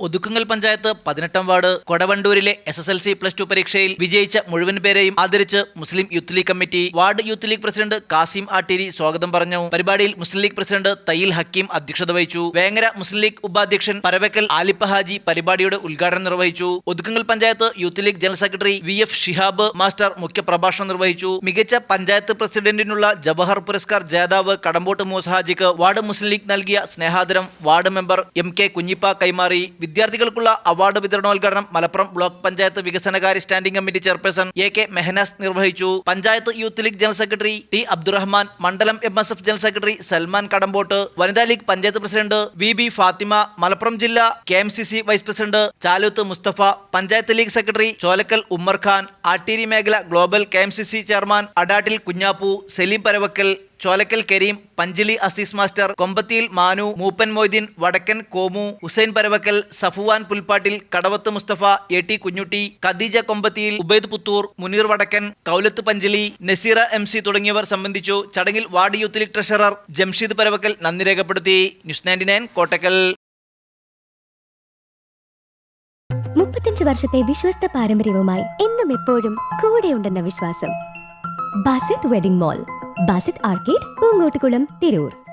ഒതുക്കുങ്ങൽ പഞ്ചായത്ത് പതിനെട്ടാം ward കൊടവണ്ടൂരിലെ S S L C plus two പരീക്ഷയിൽ വിജയിച്ച മുഴുവൻ പേരെയും ആദരിച്ച് Muslim youth league committee ward youth league president Kasim Attiri സ്വാഗതം പറഞ്ഞു. പരിപാടിയിൽ Muslim league president Thayyil Hakeem അധ്യക്ഷത വഹിച്ചു. വേങ്ങര മുസ്ലിം ലീഗ് ഉപാധ്യക്ഷൻ പരവക്കൽ ആലിപ്പ ഹാജി പരിപാടിയുടെ ഉദ്ഘാടനം നിർവഹിച്ചു. Othukkungal panchayat youth league general secretary V F Shihab master മുഖ്യപ്രഭാഷണം നിർവഹിച്ചു. മികച്ച പഞ്ചായത്ത് പ്രസിഡന്റിനുള്ള ജവഹർ പുരസ്കാർ ജേതാവ് കടമ്പോട്ട് മൂസ ഹാജിക്ക് വാർഡ് മുസ്ലിം ലീഗ് നൽകിയ സ്നേഹാദരം ward member M K Kunhippa കൈമാറി. വിദ്യാർത്ഥികൾക്കുള്ള അവാർഡ് വിതരണോദ്ഘാടനം മലപ്പുറം ബ്ലോക്ക് പഞ്ചായത്ത് വികസനകാര്യ standing committee chairperson A K Mehnas നിർവഹിച്ചു. Panchayat youth league general secretary T Abdurahman മണ്ഡലം M S F general secretary Salman Kadampot വനിതാ league panchayat president V B Fathima Malappuram ജില്ലാ K M C C vice president Chaluth Musthafa panchayat league secretary Cholakkal Ummerkhan Atteeri മേഖല global K M C C chairman Adattil Kunhappu Saleem Paravakkal Cholakkal Kareem Panchili Azeez master Kombathiyil Manu Mooppan Moideen Vadakkan Komu Hussain Paravakkal Safuvan Pulpattil Kadavath Mustafa A T Kunhutty Khadeeja Kombathiyil Ubaid Puthur Muneer Vadakkan Kaulath Panchali Naseera M C തുടങ്ങിയവർ സംബന്ധിച്ചു ചടങ്ങിൽ ward youth league treasurer Jamsheed Paravakkal നന്ദി രേഖപ്പെടുത്തി. News ninety nine Kottakkal. മുപ്പത്തഞ്ച് വർഷത്തെ വിശ്വസ്ത പാരമ്പര്യവുമായി എന്നും എപ്പോഴും കൂടെയുണ്ടെന്ന വിശ്വാസം. Basith wedding mall. Basith arcade Poonkottukulam Tirur.